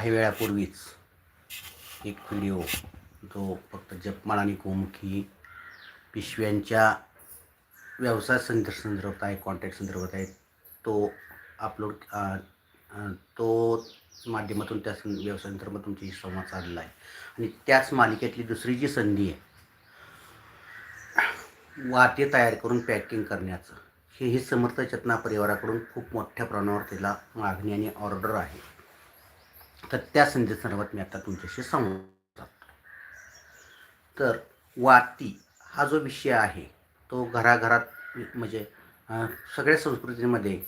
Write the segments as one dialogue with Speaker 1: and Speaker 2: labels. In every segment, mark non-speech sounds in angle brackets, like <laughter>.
Speaker 1: काही वेळापूर्वीच एक व्हिडिओ जो फक्त जपमाळ आणि गोमुखी पिशव्यांच्या व्यवसाय संदर्भ संदर्भात आहे कॉन्टॅक्ट संदर्भात आहे तो अपलोड तो माध्यमातून त्या सं व्यवसाय संदर्भात संवाद साधला आहे. आणि त्याच मालिकेतली दुसरी जी संधी आहे वाटे तयार करून पॅकिंग करण्याचं हे हे समर्थ चेतना परिवाराकडून खूप मोठ्या प्रमाणावर तिला मागणी आणि ऑर्डर आहे. तर त्या संधी संदर्भात मी आता तुमच्याशी सांगू तर वाती हा जो विषय आहे तो घराघरात म्हणजे सगळ्या संस्कृतीमध्ये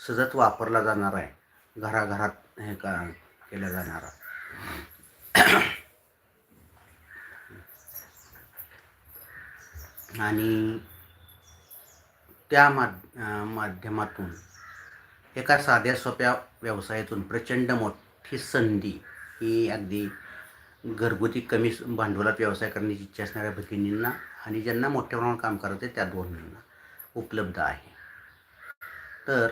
Speaker 1: सतत वापरला जाणार आहे. घराघरात हे का केला जाणारा आणि त्या माध्यमातून एका साध्या सोप्या व्यवसायातून प्रचंड मोठ ही संधी ही अगदी घरगुती कमी भांडवलात व्यवसाय करण्याची इच्छा असणाऱ्या भगिनींना आणि ज्यांना मोठ्या प्रमाणात काम करायचं आहे त्या दोन्हींना उपलब्ध आहे. तर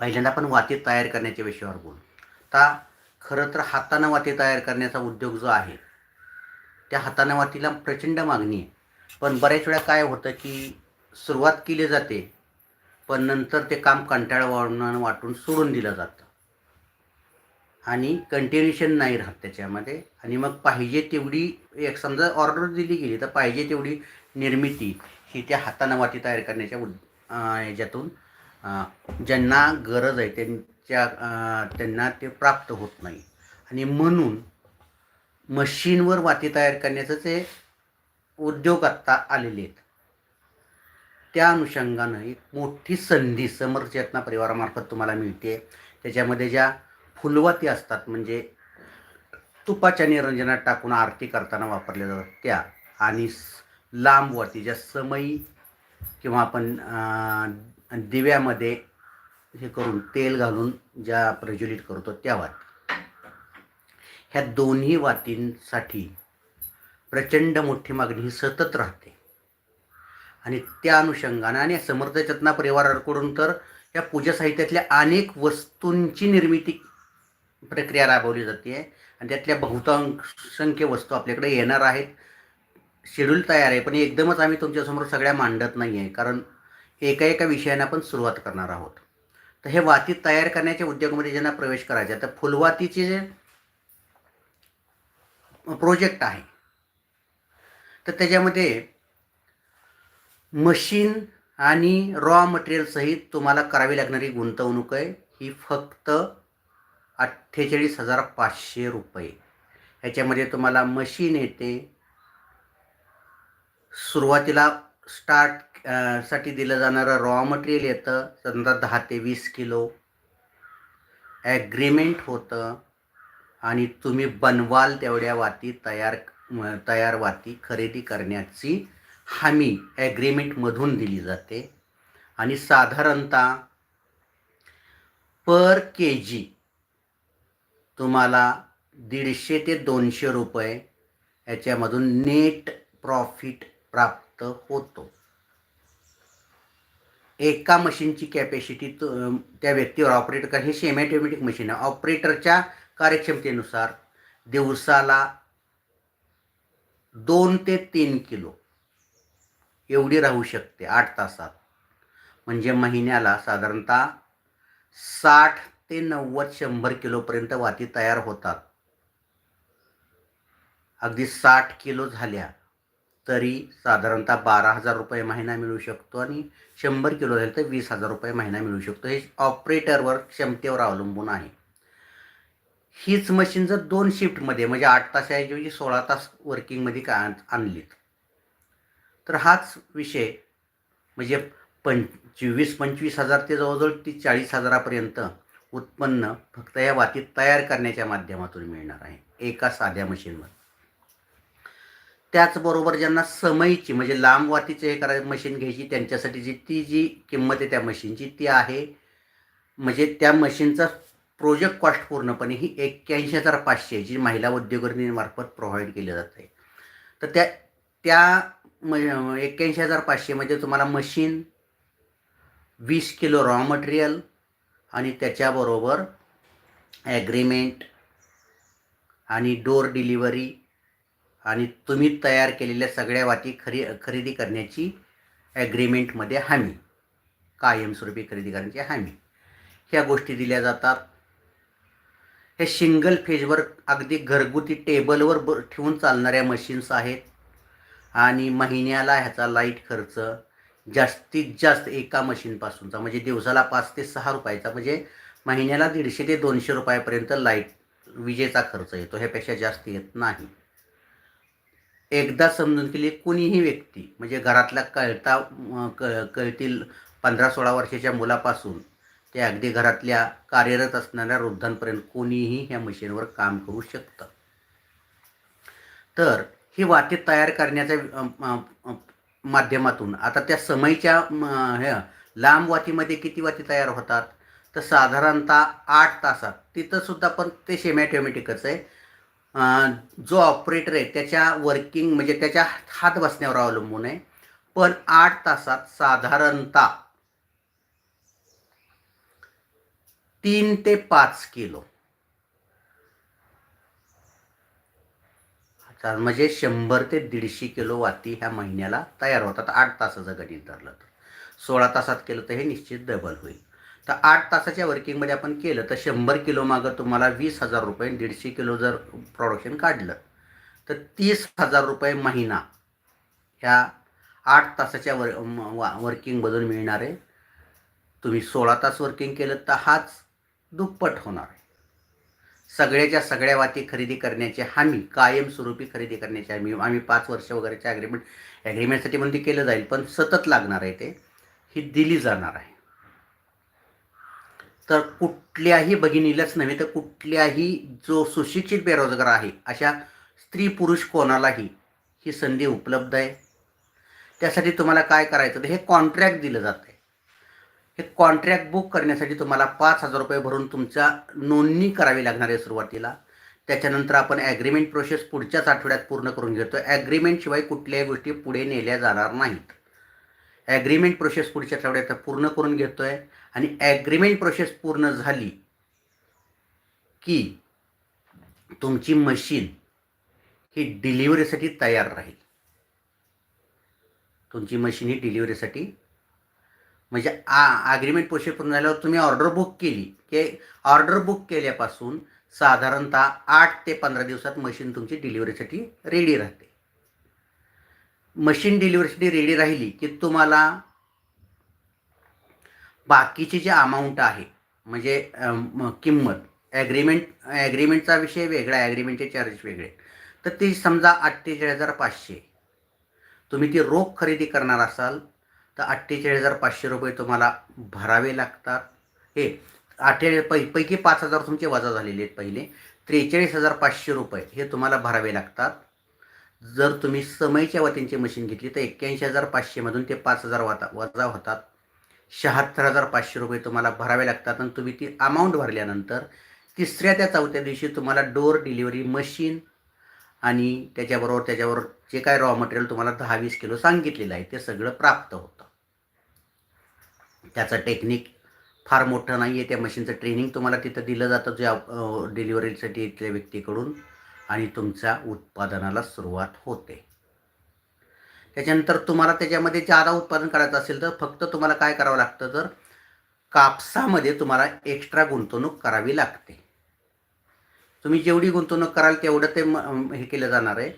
Speaker 1: पहिल्यांदा आपण वाती तयार करण्याच्या विषयावर बोलू. आता खरं तर हातानं वाती तयार करण्याचा उद्योग जो आहे त्या हातानं वातीला प्रचंड मागणी आहे. पण बऱ्याच वेळा काय होतं की सुरुवात केली जाते पण नंतर ते काम कंटाळवाणं वाटून सोडून दिलं जातं. आणि कंटिन्युएशन नाही राहत त्याच्यामध्ये. आणि मग पाहिजे तेवढी एक समजा ऑर्डर दिली गेली तर पाहिजे तेवढी निर्मिती ही त्या हातानं वाटी तयार करण्याच्या उद याच्यातून ज्यांना गरज आहे त्यांच्या त्यांना ते प्राप्त होत नाही. आणि म्हणून मशीनवर वाती तयार करण्याचं ते उद्योग आत्ता आलेले आहेत त्या अनुषंगानं एक मोठी संधी समर्थ चेतना परिवारामार्फत तुम्हाला मिळते. त्याच्यामध्ये ज्या फुलवाती असतात. म्हणजे तुपाच्या निरंजनात टाकून आरती करताना वापरल्या जातात त्या. आणि लांबवाती ज्या समई किंवा आपण दिव्यामध्ये हे करून तेल घालून ज्या प्रज्वलित करतो त्या वाती. ह्या दोन्ही वातींसाठी प्रचंड मोठी मागणी ही सतत राहते. आणि त्या अनुषंगानं आणि समर्थ चेतना परिवाराकडून तर या पूजा साहित्यातल्या अनेक वस्तूंची निर्मिती प्रक्रिया राबवली जाते. आणि त्यातल्या बहुतांश वस्तू आपल्याकडे येणार आहेत. शेड्यूल तयार आहे पण एकदमच आम्ही तुमच्यासमोर सगळ्या मांडत नाही आहे कारण एका एका विषयानं आपण सुरुवात करणार आहोत. तर हे वाती तयार करण्याच्या उद्योगामध्ये ज्यांना प्रवेश करायचा तर फुलवातीचे जे प्रोजेक्ट आहे तर त्याच्यामध्ये मशीन आणि रॉ मटेरियल सहित तुम्हाला करावी लागणारी गुंतवणूक आहे. ही फक्त अठ्ठेचाळीस हजार पाचशे रुपये. ह्याच्यामध्ये तुम्हाला मशीन येते. सुरुवातीला स्टार्टसाठी दिलं जाणारं रॉ मटेरियल येतं. समजा दहा ते वीस किलो. ॲग्रीमेंट होतं. आणि तुम्ही बनवाल तेवढ्या वाती तयार तयार वाती खरेदी करण्याची हमी ॲग्रीमेंटमधून दिली जाते. आणि साधारणतः पर के जी तुम्हाला दीडशे ते दोनशे रुपये याच्यामधून नेट प्रॉफिट प्राप्त होतो. एका मशीनची कॅपॅसिटी त्या व्यक्तीवर ऑपरेटर कर हे सेमॅटोमॅटिक मशीन आहे. ऑपरेटरच्या कार्यक्षमतेनुसार दिवसाला दोन ते तीन किलो एवढी राहू शकते आठ तासात. म्हणजे महिन्याला साधारणतः साठ ते नव्वद शंभर किलोपर्यंत वाती तयार होतात. अगदी साठ किलो झाल्या तरी साधारणतः बारा हजार रुपये महिना मिळू शकतो आणि शंभर किलो झाले तर वीस हजार रुपये महिना मिळू शकतो. हे ऑपरेटरवर क्षमतेवर अवलंबून आहे. हीच मशीन जर दोन शिफ्टमध्ये म्हणजे आठ तासाऐवजी सोळा तास वर्किंगमध्ये का आण- आणलीत तर हाच विषय म्हणजे पंचवीस पंचवीस हजार ते जवळजवळ ती चाळीस हजारापर्यंत उत्पन्न फक्त या वातीत तयार करण्याच्या माध्यमातून मिळणार आहे. एका साध्या मशीनवर त्याचबरोबर ज्यांना समईची म्हणजे लांब वातीचे हे करायचं मशीन घ्यायची त्यांच्यासाठी जी ती जी किंमत आहे त्या मशीनची ती आहे. म्हणजे त्या मशीनचा प्रोजेक्ट कॉस्ट पूर्णपणे ही एक्क्याऐंशी हजार पाचशे जी महिला उद्योगनीमार्फत प्रोव्हाइड केली जाते तर त्या त्या म एक्क्याऐंशी हजार पाचशेमध्ये तुम्हाला मशीन वीस किलो रॉ मटेरियल आणि त्याच्याबरोबर ॲग्रीमेंट आणि डोर डिलिव्हरी आणि तुम्ही तयार केलेल्या सगळ्या वाती खरी खरेदी करण्याची ॲग्रीमेंटमध्ये हमी. कायमस्वरूपी खरेदी करण्याची हमी. ह्या गोष्टी दिल्या जातात. हे सिंगल फेजवर अगदी घरगुती टेबलवर ब ठेवून चालणाऱ्या मशीन्स आहेत. आणि महिन्याला ह्याचा लाइट खर्च जास्तीत जास्त एका मशीनपासूनचा म्हणजे दिवसाला पाच ते सहा रुपयाचा म्हणजे महिन्याला दीडशे ते दोनशे रुपयापर्यंत लाइट विजेचा खर्च येतो. ह्यापेक्षा जास्त येत नाही. एकदा समजून केली कुणीही व्यक्ती म्हणजे घरातल्या कळता क कळतील पंधरा सोळा वर्षाच्या मुलापासून ते अगदी घरातल्या कार्यरत असणाऱ्या वृद्धांपर्यंत कोणीही ह्या मशीनवर काम करू शकतं. तर ही वाती तयार करण्याचा माध्यमातून. आता त्या समयच्या ह्या लांब वातीमध्ये किती वाती तयार होतात? तर साधारणतः आठ तासात. तिथंसुद्धा पण ते सेमॅटोमॅटिकच आहे. जो ऑपरेटर आहे त्याच्या वर्किंग म्हणजे त्याच्या हात बसण्यावर अवलंबून आहे. पण आठ तासात साधारणतः तीन ते पाच किलो. कारण म्हणजे शंभर ते दीडशे किलो वाती ह्या महिन्याला तयार होतात. आठ तासाचं गणित धरलं तर. सोळा तासात केलं तर हे निश्चित डबल होईल. तर आठ तासाच्या वर्किंगमध्ये आपण केलं तर शंभर किलो मागं तुम्हाला वीस हजार रुपये दीडशे किलो जर प्रोडक्शन काढलं तर तीस हजार रुपये महिना ह्या आठ तासाच्या वर वा वर्किंगमधून मिळणार आहे तुम्ही सोळा तास वर्किंग केलं तर हाच दुप्पट होणार आहे. सगळ्याच्या सगळ्या वाती खरेदी करण्याची हमी कायमस्वरूपी खरेदी करण्याची हमी. आम्ही पाच वर्ष वगैरेचे ॲग्रीमेंट ॲग्रीमेंटसाठी पण ते केलं जाईल पण सतत लागणार आहे ते. ही दिली जाणार आहे. तर कुठल्याही भगिनीलाच नव्हे तर कुठल्याही जो सुशिक्षित बेरोजगार आहे अशा स्त्री पुरुष कोणालाही ही संधी उपलब्ध आहे. त्यासाठी तुम्हाला काय करायचं? तर हे कॉन्ट्रॅक्ट दिलं जातं आहे हे कॉन्ट्रॅक्ट बुक करण्यासाठी तुम्हाला पाच हजार रुपये भरून तुमच्या नोंदणी करावी लागणार आहे सुरुवातीला. त्याच्यानंतर आपण ॲग्रीमेंट प्रोसेस पुढच्याच आठवड्यात पूर्ण करून घेतो. ॲग्रीमेंटशिवाय कुठल्याही गोष्टी पुढे नेल्या जाणार नाहीत. ॲग्रीमेंट प्रोसेस पुढच्या आठवड्यात पूर्ण करून घेतो आहे आणि ॲग्रीमेंट प्रोसेस पूर्ण झाली की तुमची मशीन ही डिलिव्हरीसाठी तयार राहील. तुमची मशीन ही डिलिव्हरीसाठी म्हणजे आ ॲग्रीमेंट प्रोसेस पूर्ण झाल्यावर तुम्ही ऑर्डर बुक केली. की ऑर्डर बुक केल्यापासून साधारणतः आठ ते पंधरा दिवसात मशीन तुमची डिलिव्हरीसाठी रेडी राहते. मशीन डिलिव्हरीसाठी रेडी राहिली की तुम्हाला बाकीची जे अमाऊंट आहे म्हणजे म- किंमत ॲग्रीमेंट ॲग्रीमेंटचा विषय वेगळा ॲग्रीमेंटचे चार्जेस वेगळे तर ती समजा अठ्ठेचाळीस हजार पाचशे. तुम्ही ती रोख खरेदी करणार असाल तर अठ्ठेचाळीस हजार पाचशे रुपये तुम्हाला भरावे लागतात. हे अठ्ठेचाळीस पै पैकी पाच हजार तुमचे वजा झालेले आहेत पहिले. त्रेचाळीस हजार पाचशे रुपये हे तुम्हाला भरावे लागतात. जर तुम्ही समयच्या वतींची मशीन घेतली तर एक्क्याऐंशी हजार पाचशेमधून ते पाच हजार वाता वजा होतात. शहात्तर हजार पाचशे रुपये तुम्हाला भरावे लागतात आणि तुम्ही ती अमाऊंट भरल्यानंतर तिसऱ्या त्या चौथ्या दिवशी तुम्हाला डोर डिलिव्हरी मशीन आणि त्याच्याबरोबर त्याच्यावर जे काय रॉ मटेरियल तुम्हाला दहा वीस किलो सांगितलेलं आहे ते सगळं प्राप्त होतं. त्याचं टेक्निक फार मोठं नाही आहे त्या मशीनचं ट्रेनिंग तुम्हाला तिथं दिलं जातं ज्या डिलिव्हरीसाठी इथल्या व्यक्तीकडून. आणि तुमच्या उत्पादनाला सुरुवात होते. त्याच्यानंतर तुम्हाला त्याच्यामध्ये ज्यादा उत्पादन करायचं असेल तर फक्त तुम्हाला काय करावं लागतं तर कापसामध्ये तुम्हाला एक्स्ट्रा गुंतवणूक करावी लागते. तुम्ही जेवढी गुंतवणूक कराल तेवढं ते हे केलं जाणार आहे.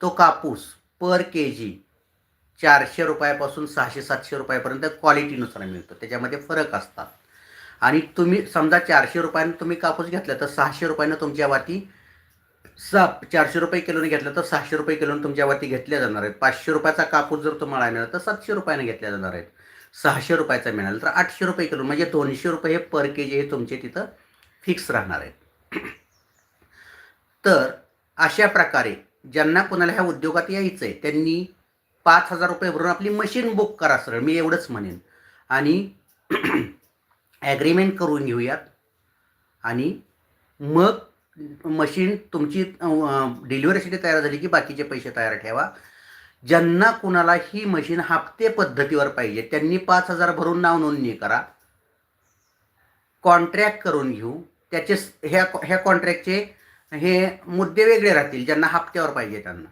Speaker 1: तो कापूस पर के जी चारशे रुपयापासून सहाशे सातशे रुपयापर्यंत क्वालिटीनुसार मिळतो. त्याच्यामध्ये फरक असतात. आणि तुम्ही समजा चारशे रुपयानं तुम्ही कापूस घेतला तर सहाशे रुपयानं तुमच्या वाती सा चारशे रुपये किलोने घेतलं तर सहाशे रुपये किलोने तुमच्या वाती घेतल्या जाणार आहेत. पाचशे रुपयाचा कापूस जर तुम्हाला मिळाला तर सातशे रुपयाने घेतल्या जाणार आहेत. सहाशे रुपयाचा मिळाला तर आठशे रुपये किलो म्हणजे दोनशे रुपये हे पर के जी हे तुमचे तिथं फिक्स राहणार आहेत. तर अशा प्रकारे ज्यांना कोणाला ह्या उद्योगात यायचं आहे त्यांनी पाच हजार रुपये भरून आपली मशीन बुक करा सरळ मी एवढंच म्हणेन. आणि <clears throat> ॲग्रीमेंट करून घेऊयात. आणि मग मशीन तुमची डिलिव्हरीसाठी तयार झाली की बाकीचे पैसे तयार ठेवा. ज्यांना कुणाला ही मशीन हप्ते पद्धतीवर पाहिजे त्यांनी पाच हजार भरून नाव नोंदणी करा. कॉन्ट्रॅक्ट करून घेऊ. त्याचे ह्या ह्या कॉन्ट्रॅक्टचे हे मुद्दे वेगळे राहतील ज्यांना हप्त्यावर पाहिजे त्यांना.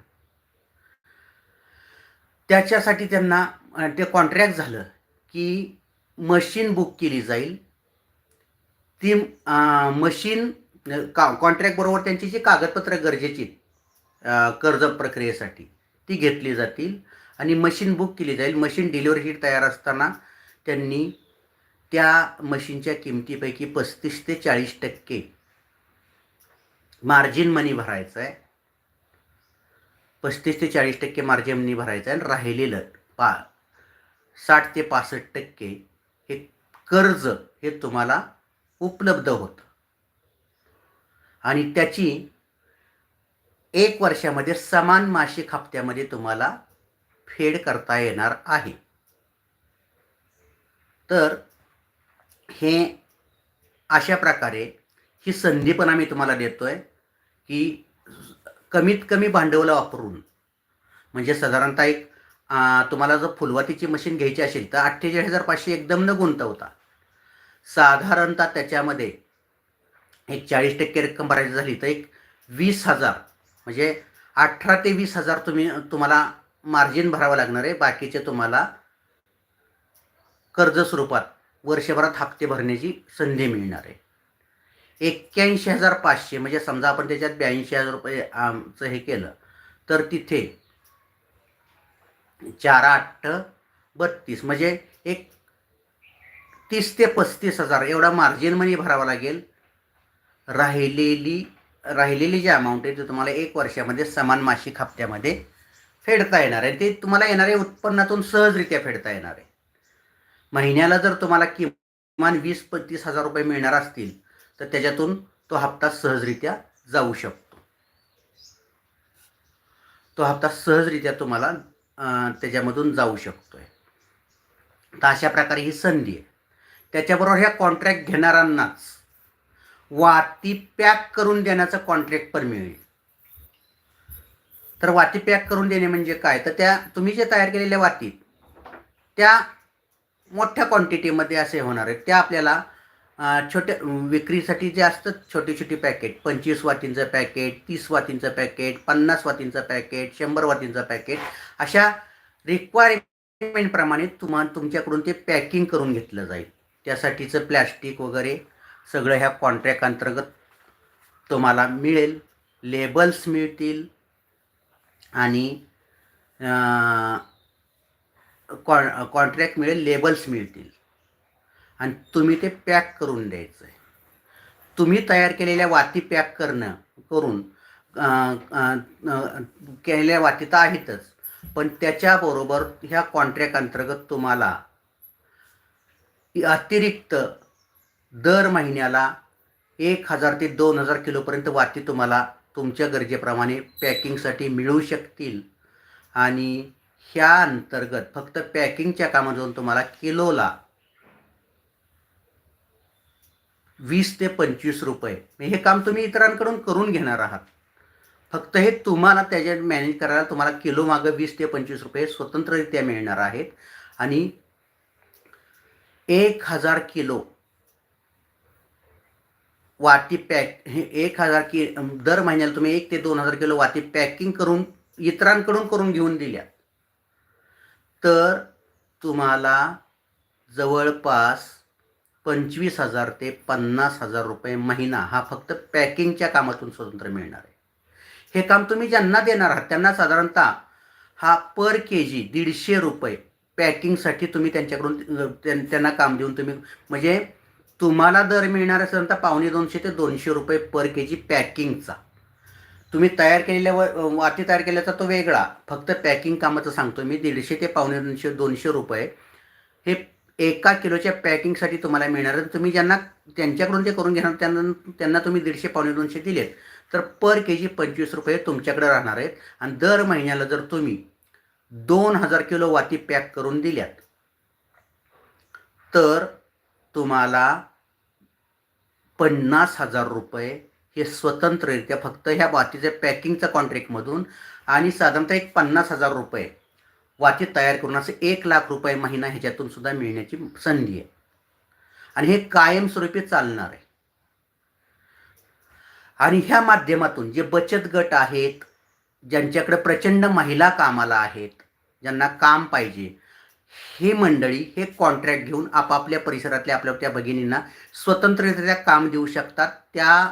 Speaker 1: त्याच्यासाठी त्यांना ते कॉन्ट्रॅक्ट झालं की मशीन बुक केली जाईल. ती मशीन का कॉन्ट्रॅक्ट बरोबर त्यांची जी कागदपत्र गरजेची कर्ज प्रक्रियेसाठी ती घेतली जातील आणि मशीन बुक केली जाईल. मशीन डिलिव्हरी शीट तयार असताना त्यांनी त्या मशीनच्या किमतीपैकी पस्तीस ते चाळीस टक्के मार्जिन मनी भरायचं आहे. पस्तीस ते चाळीस टक्के मार्जिन मनी भरायचं आहे आणि राहिलेलं पा साठ ते पासष्ट टक्के हे कर्ज हे तुम्हाला उपलब्ध होतं. आणि त्याची एक वर्षामध्ये समान मासिक हप्त्यामध्ये तुम्हाला फेड करता येणार आहे. तर हे अशा प्रकारे ही संधी पण आम्ही तुम्हाला देतोय की कमीत कमी भांडवल वापरून. म्हणजे साधारणतः एक तुम्हाला जर फुलवातीची मशीन घ्यायची असेल तर अठ्ठेचाळीस हजार पाचशे एकदम न गुंतवता साधारणतः त्याच्यामध्ये एक चाळीस टक्के रक्कम भरायची झाली तर एक वीस हजार म्हणजे अठरा ते वीस हजार तुम्ही तुम्हाला मार्जिन भरावं लागणार आहे. बाकीचे तुम्हाला कर्ज स्वरूपात वर्षभरात हप्ते भरण्याची संधी मिळणार आहे. एक्क्याऐंशी हजार पाचशे म्हणजे समजा आपण त्याच्यात ब्याऐंशी हजार रुपये आमचं हे केलं तर तिथे चार आठ बत्तीस म्हणजे एक तीस ते पस्तीस हजार एवढा मार्जिन मनी भरावा लागेल. राहिलेली राहिलेली जी अमाऊंट आहे ती तुम्हाला एक वर्षामध्ये समान मासिक हप्त्यामध्ये फेडता येणार आहे. ते तुम्हाला येणाऱ्या उत्पन्नातून सहजरित्या फेडता येणार आहे. महिन्याला जर तुम्हाला किमान वीस पस्तीस हजार रुपये मिळणार असतील तर त्याच्यातून तो हप्ता सहजरित्या जाऊ शकतो. तो हप्ता सहजरित्या तुम्हाला त्याच्यामधून जाऊ शकतो आहे तर अशा प्रकारे ही संधी आहे. त्याच्याबरोबर ह्या कॉन्ट्रॅक्ट घेणाऱ्यांनाच वाती पॅक करून देण्याचा कॉन्ट्रॅक्ट पण मिळेल. तर वाती पॅक करून देणे म्हणजे काय? तर त्या तुम्ही जे तयार केलेल्या वाती त्या मोठ्या क्वांटिटीमध्ये असे होणार आहेत. त्या आपल्याला छोट्या विक्रीसाठी जे असतात छोटी छोटी पॅकेट पंचवीस वातींचं पॅकेट तीस वातींचं पॅकेट पन्नास वातींचं पॅकेट शंभर वातींचं पॅकेट अशा रिक्वायरमेंटप्रमाणे तुम्हा तुमच्याकडून ते पॅकिंग करून घेतलं जाईल. त्यासाठीचं प्लॅस्टिक वगैरे सगळं ह्या कॉन्ट्रॅक्ट अंतर्गत तुम्हाला मिळेल लेबल्स मिळतील आणि कॉ कॉन्ट्रॅक्ट मिळेल लेबल्स मिळतील. आणि तुम्ही ते पॅक करून द्यायचं आहे तुम्ही तयार केलेल्या वाती पॅक करणं करून केलेल्या वाती तर आहेतच पण त्याच्याबरोबर ह्या कॉन्ट्रॅक्ट अंतर्गत तुम्हाला अतिरिक्त दर महिन्याला एक हजार ते दोन हजार किलोपर्यंत वाती तुम्हाला तुमच्या गरजेप्रमाणे पॅकिंगसाठी मिळू शकतील. आणि ह्या अंतर्गत फक्त पॅकिंगच्या कामातून तुम्हाला किलोला वीस ते पंचवीस रुपये. हे काम तुम्ही इतरांकडून करून घेणार आहात. फक्त हे तुम्हाला त्याच्यात मॅनेज करायला तुम्हाला किलो मागं वीस ते पंचवीस रुपये स्वतंत्ररित्या मिळणार आहेत. आणि एक हजार किलो वाती पॅक हे एक हजार कि दर महिन्याला तुम्ही एक ते दोन हजार किलो वाती पॅकिंग करून इतरांकडून करून घेऊन दिल्या. तर तुम्हाला जवळपास पंचवीस हजार ते पन्नास हजार रुपये महिना हा फक्त पॅकिंगच्या कामातून स्वतंत्र मिळणार आहे. हे काम तुम्ही ज्यांना देणार आहात त्यांना साधारणतः हा पर के जी दीडशे रुपये पॅकिंगसाठी तुम्ही त्यांच्याकडून त्यां- त्यांना काम देऊन तुम्ही म्हणजे तुम्हाला दर मिळणार आहे साधारणतः पावणे दोनशे ते दोनशे रुपये पर के जी पॅकिंगचा. तुम्ही तयार केलेल्या व- वाती तयार केल्याचा तो वेगळा. फक्त पॅकिंग कामाचं सांगतो मी दीडशे ते पावणे दोनशे दोनशे रुपये हे एका किलोच्या पॅकिंगसाठी तुम्हाला मिळणार आहे. तुम्ही ज्यांना त्यांच्याकडून ते करून घेणार त्यांना त्यांना तुम्ही दीडशे पावणे दोनशे दिलेत तर पर के जी पंचवीस रुपये तुमच्याकडे राहणार आहेत आणि दर महिन्याला जर तुम्ही दोन हजार किलो वाती पॅक करून दिल्यात तर तुम्हाला पन्नास हजार रुपये हे स्वतंत्ररित्या फक्त ह्या वातीच्या पॅकिंगच्या कॉन्ट्रॅक्टमधून आणि साधारणतः एक पन्नास हजार रुपये वाचित तयार करून असं एक लाख रुपये महिना ह्याच्यातून सुद्धा मिळण्याची संधी आहे. आणि हे कायमस्वरूपी चालणार आहे. आणि ह्या माध्यमातून जे बचत गट आहेत ज्यांच्याकडे प्रचंड महिला कामाला आहेत ज्यांना काम पाहिजे ही मंडळी हे कॉन्ट्रॅक्ट घेऊन आपापल्या परिसरातल्या आपल्या त्या भगिनींना स्वतंत्ररित्या काम देऊ शकतात. त्या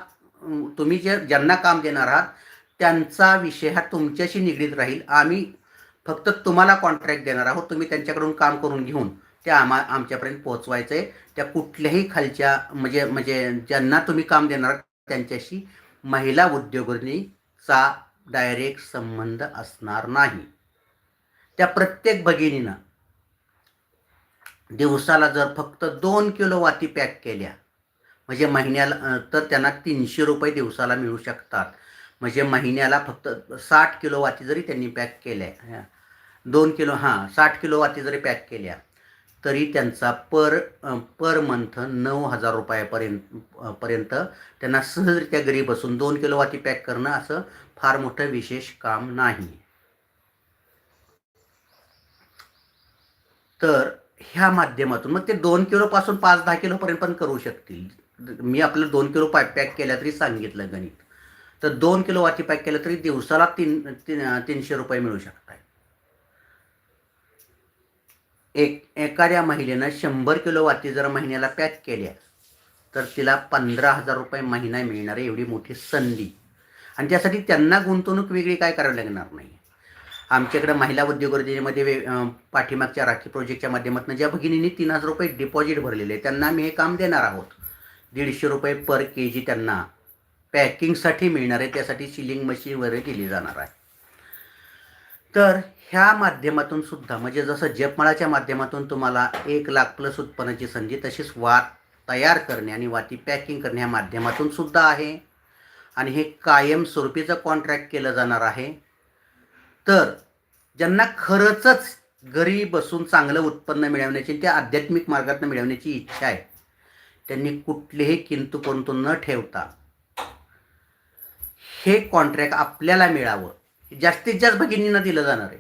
Speaker 1: तुम्ही जे ज्यांना काम देणार आहात त्यांचा विषय हा तुमच्याशी निगडीत राहील. आम्ही फक्त तुम्हाला कॉन्ट्रॅक्ट देणार आहोत तुम्ही त्यांच्याकडून काम करून घेऊन ते आम्हा आमच्यापर्यंत पोहोचवायचं आहे त्या कुठल्याही खालच्या म्हणजे म्हणजे ज्यांना तुम्ही काम देणार आहात त्यांच्याशी महिला उद्योगनीचा डायरेक्ट संबंध असणार नाही. त्या प्रत्येक भगिनीनं दिवसाला जर फक्त दोन किलो वाती पॅक केल्या म्हणजे महिन्याला तर त्यांना तीनशे रुपये दिवसाला मिळू शकतात. म्हणजे महिन्याला फक्त साठ किलो वाती जरी त्यांनी पॅक केल्या दोन किलो हां साठ किलो वाती जरी पॅक केल्या तरी त्यांचा पर पर मंथ नऊ हजार रुपयापर्यंत पर्यंत त्यांना सहजरित्या घरी बसून दोन किलो वाती पॅक करणं असं फार मोठं विशेष काम नाही. तर ह्या माध्यमातून मग ते दोन किलोपासून पाच दहा किलोपर्यंत पण करू शकतील. मी आपलं दोन किलो पॅक पॅक केल्या तरी सांगितलं गणित. तर दोन किलो वाती पॅक केलं तरी दिवसाला तीन तीन तीनशे रुपये मिळू शकतात एक एखाद्या महिलेनं शंभर किलो वाती जर महिन्याला पॅक केल्या तर तिला पंधरा हजार रुपये महिना मिळणार आहे एवढी मोठी संधी. आणि त्यासाठी त्यांना गुंतवणूक वेगळी काय करावी लागणार नाही. आमच्याकडे महिला उद्योगमध्ये वे पाठीमागच्या राखी प्रोजेक्टच्या माध्यमातून ज्या भगिनींनी तीन हजार रुपये डिपॉझिट भरलेले आहे, त्यांना आम्ही हे काम देणार आहोत. दीडशे रुपये पर के जी त्यांना पॅकिंगसाठी मिळणार आहे त्यासाठी सिलिंग मशीन वगैरे दिली जाणार आहे. तर ह्या माध्यमातून सुद्धा म्हणजे जसं जपमाळाच्या माध्यमातून तुम्हाला एक लाख प्लस उत्पन्नाची संधी तशीच वात तयार करणे आणि वाती पॅकिंग करणे ह्या माध्यमातून सुद्धा आहे. आणि हे कायमस्वरूपीचं कॉन्ट्रॅक्ट केलं जाणार आहे. तर ज्यांना खरंचच घरी बसून चांगलं उत्पन्न मिळवण्याची त्या आध्यात्मिक मार्गातून मिळवण्याची इच्छा आहे त्यांनी कुठलेही किंतु परंतु न ठेवता हे कॉन्ट्रॅक्ट आपल्याला मिळावं. जास्तीत जास्त भगिनींना दिलं जाणार आहे.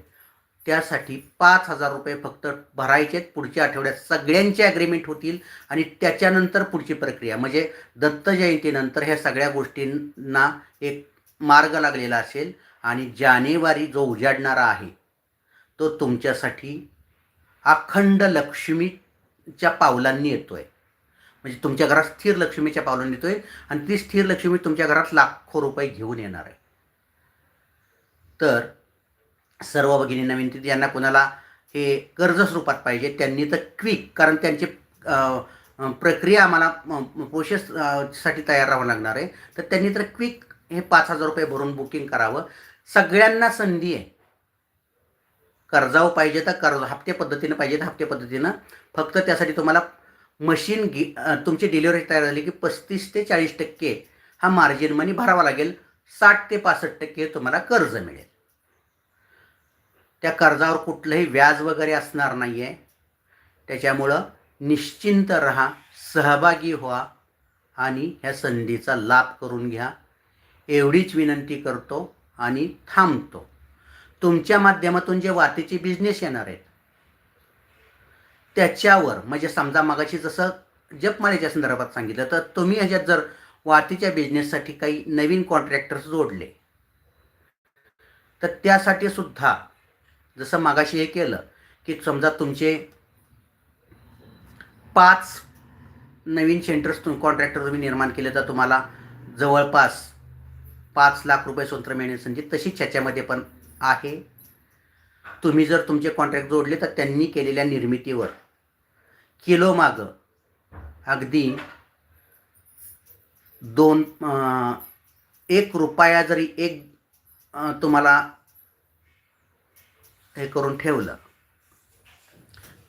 Speaker 1: त्यासाठी पाच हजार रुपये फक्त भरायचे आहेत. पुढच्या आठवड्यात सगळ्यांचे ॲग्रीमेंट होतील आणि त्याच्यानंतर पुढची प्रक्रिया. म्हणजे दत्त जयंतीनंतर ह्या सगळ्या गोष्टींना एक मार्ग लागलेला असेल आणि जानेवारी जो उजाडणारा आहे तो तुमच्यासाठी अखंड लक्ष्मीच्या पावलांनी येतो आहे म्हणजे तुमच्या घरात स्थिर लक्ष्मीच्या पावलांनी येतो आहे आणि ती स्थिर लक्ष्मी तुमच्या घरात लाखो रुपये घेऊन येणार आहे. तर सर्व भगिनींना विनंती ज्यांना कोणाला हे कर्ज स्वरूपात पाहिजे त्यांनी तर क्विक कारण त्यांची प्रक्रिया आम्हाला प्रोसेस साठी तयार राहावं लागणार आहे. तर त्यांनी तर क्विक हे पाच हजार रुपये भरून बुकिंग करावं. सगळ्यांना संधी आहे. कर्जावं पाहिजे तर कर्ज हप्ते पद्धतीनं पाहिजे तर हप्ते पद्धतीनं. फक्त त्यासाठी तुम्हाला मशीन घे तुमची डिलिव्हरी तयार झाली की पस्तीस ते चाळीस टक्के हा मार्जिन मनी भरावा लागेल. साठ ते पासष्ट टक्के तुम्हाला कर्ज मिळेल. त्या कर्जावर कुठलंही व्याज वगैरे असणार नाही आहे त्याच्यामुळं निश्चिंत राहा सहभागी व्हा आणि ह्या संधीचा लाभ करून घ्या. एवढीच विनंती करतो आणि थांबतो. तुमच्या माध्यमातून जे वातीचे बिझनेस येणार आहेत त्याच्यावर म्हणजे समजा मगाशी जसं जपमाळेच्या संदर्भात सांगितलं तर तुम्ही ह्याच्यात जर वातीच्या बिझनेससाठी काही नवीन कॉन्ट्रॅक्टर्स जोडले तर त्यासाठी सुद्धा जसं मागाशी हे केलं की समजा तुमचे पाच नवीन सेंटर्स तुम कॉन्ट्रॅक्टर तुम्ही निर्माण केले तर तुम्हाला जवळपास पाच लाख रुपये स्वतंत्र मिळण्याची संधी तशीच ह्याच्यामध्ये पण आहे. तुम्ही जर तुमचे कॉन्ट्रॅक्ट जोडले तर त्यांनी केलेल्या निर्मितीवर किलो मागं अगदी दोन एक रुपया जरी एक तुम्हाला हे करून ठेवलं.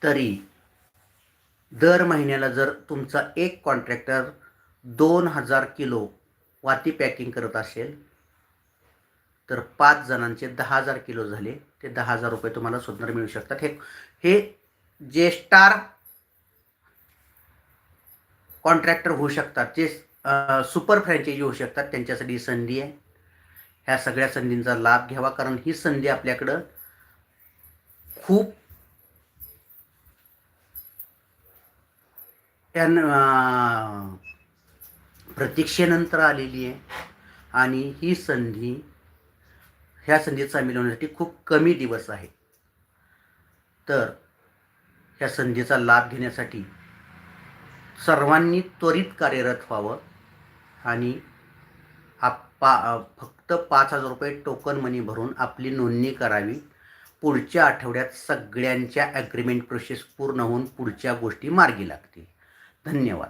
Speaker 1: तरी दर महिन्याला जर तुमचा एक कॉन्ट्रॅक्टर दोन हजार किलो वाती पॅकिंग करत असेल तर पाच जणांचे दहा हजार किलो झाले. ते दहा हजार रुपये तुम्हाला स्वतंत्र मिळू शकतात. हे हे जे स्टार कॉन्ट्रॅक्टर होऊ शकतात जे सुपर फ्रँचायझी होऊ शकतात त्यांच्यासाठी संधी आहे. ह्या सगळ्या संधींचा लाभ घ्यावा कारण ही संधी आपल्याकडं खूप त्यान प्रतीक्षेनंतर आलेली आहे. आणि ही संधी ह्या संधीत सामील होण्यासाठी खूप कमी दिवस आहे तर ह्या संधीचा लाभ घेण्यासाठी सर्वांनी त्वरित कार्यरत व्हावं. आणि आपा फक्त पाच हजार रुपये टोकन मनी भरून आपली नोंदणी करावी. पुढच्या आठवड्यात सगळ्यांच्या ॲग्रीमेंट प्रोसेस पूर्ण होऊन पुढच्या गोष्टी मार्गी लागतील. धन्यवाद.